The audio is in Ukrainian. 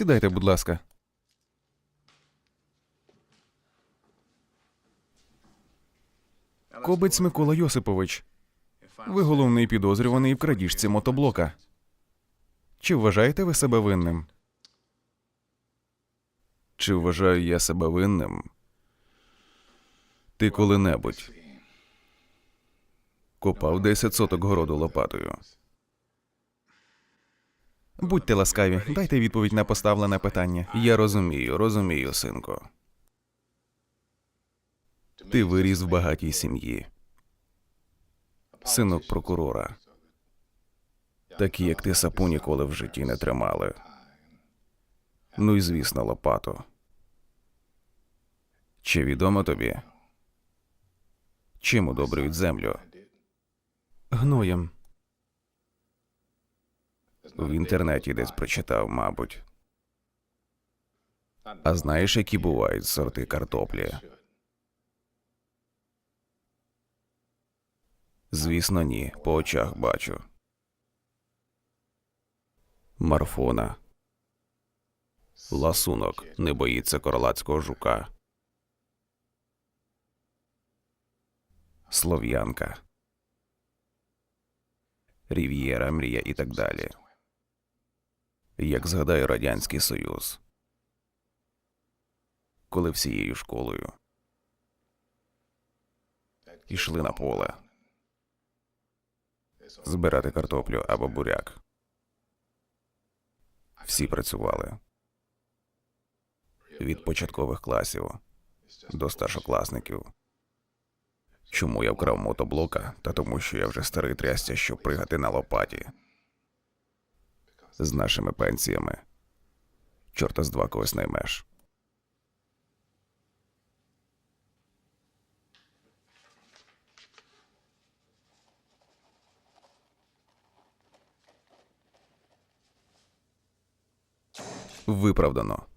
Сідайте, будь ласка. Кобець Микола Йосипович. Ви головний підозрюваний в крадіжці мотоблока. Чи вважаєте ви себе винним? Чи вважаю я себе винним? Ти коли-небудь копав 10 соток городу лопатою. Будьте ласкаві, дайте відповідь на поставлене питання. Я розумію, розумію, синко. Ти виріс в багатій сім'ї. Синок прокурора. Такі, як ти сапу ніколи в житті не тримали. Ну і звісно, лопату. Чи відомо тобі? Чим удобрюють землю? Гноєм. В інтернеті десь прочитав, мабуть. А знаєш, які бувають сорти картоплі? Звісно, ні. По очах бачу. Марфона. Ласунок не боїться королацького жука. Слов'янка. Рів'єра, мрія і так далі. Як згадаю Радянський Союз. Коли всією школою ішли на поле збирати картоплю або буряк. Всі працювали від початкових класів до старшокласників. Чому я вкрав мотоблока? Та тому, що я вже старий трястя, щоб пригати на лопаті. З нашими пенсіями. Чорта з два когось наймеш. Виправдано.